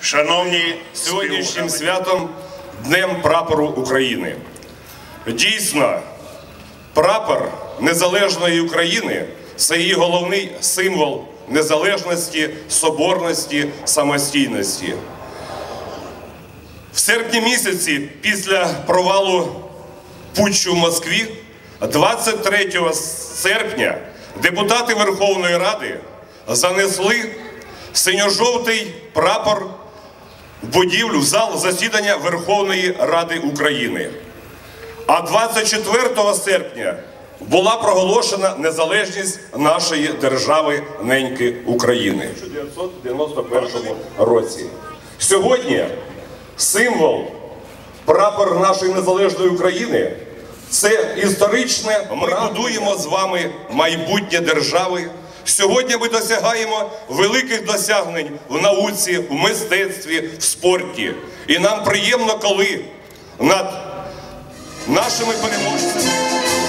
Шановні сьогоднішнім святом Днем прапору України. Дійсно, прапор незалежної України це її головний символ незалежності, соборності, самостійності. В серпні місяці після провалу путчу в Москві, 23 серпня, депутати Верховної Ради занесли синьо-жовтий прапор в будівлю в зал засідання Верховної Ради України. А 24 серпня була проголошена незалежність нашої держави неньки України у 1991 році. Сьогодні символ прапор нашої незалежної України це історичне. Ми будуємо з вами майбутнє держави. Сьогодні ми досягаємо великих досягнень в науці, в мистецтві, в спорті. І нам приємно, коли над нашими переможцями.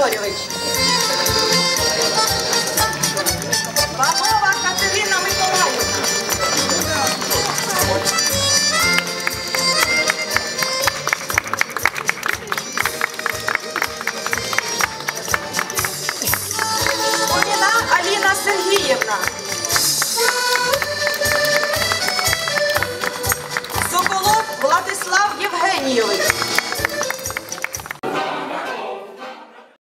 Владислав Ігорьович. Катерина Аліна Сергіївна.